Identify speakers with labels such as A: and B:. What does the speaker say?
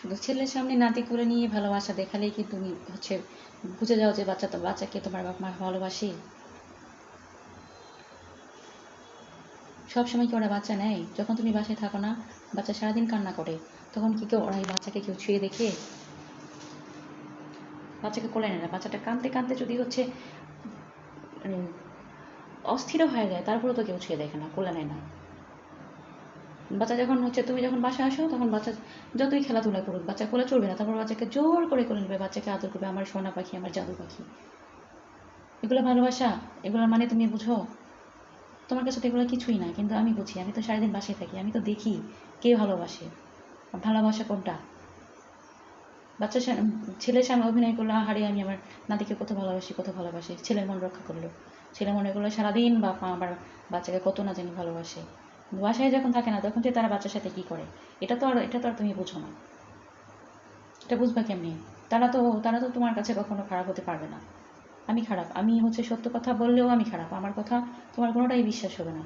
A: শুধু ছেলের সামনে নাতি করে নিয়ে ভালোবাসা দেখালেই কি তুমি হচ্ছে বুঝে যাও যে বাচ্চা তো, বাচ্চাকে তোমার বাপ মা ভালোবাসে? সবসময় কি ওরা বাচ্চা নেয়? যখন তুমি বাসায় থাকো না, বাচ্চা সারাদিন কান্না করে, তখন কি কেউ ওরা এই বাচ্চাকে কেউ ছুঁয়ে দেখে? বাচ্চাকে কোলে নেয় না, বাচ্চাটা কাঁদতে কাঁদতে যদি হচ্ছে মানে অস্থির হয়ে যায় তারপরে তো কেউ ছুঁয়ে দেখে না, কোলে নেয় না। বাচ্চা যখন হচ্ছে তুমি যখন বাসায় আসো, তখন বাচ্চা যতই খেলাধুলা করুক, বাচ্চা কোলে চলবে না। তারপর বাচ্চাকে জোর করে কোলে নেবে, বাচ্চাকে আদর করবে, আমার সোনা পাখি, আমার জাদু পাখি। এগুলো ভালোবাসা? এগুলোর মানে তুমি বুঝো? তোমার কাছে তো এগুলো কিছুই না, কিন্তু আমি বুঝি। আমি তো সারাদিন বাসায় থাকি, আমি তো দেখি কে ভালোবাসে। ভালোবাসা কোনটা? বাচ্চা ছেলের সামনে অভিনয় করল, আহারে, আমি আমার নাতিকে কত ভালোবাসি কত ভালোবাসি। ছেলের মন রক্ষা করল। ছেলে মনে করল, সারাদিন বাপ আমার বাচ্চাকে কত না জানি ভালোবাসে। বাসায় যখন থাকে না, তখন যে তারা বাচ্চার সাথে কি করে? এটা তো আর, এটা তো আর তুমি বুঝো না। এটা বুঝবা কেমনি? তারা তো তারা তো তোমার কাছে কখনো খারাপ হতে পারবে না। আমি খারাপ। আমি হচ্ছে সত্য কথা বললেও আমি খারাপ। আমার কথা তোমার কোনোটাই বিশ্বাস হবে না।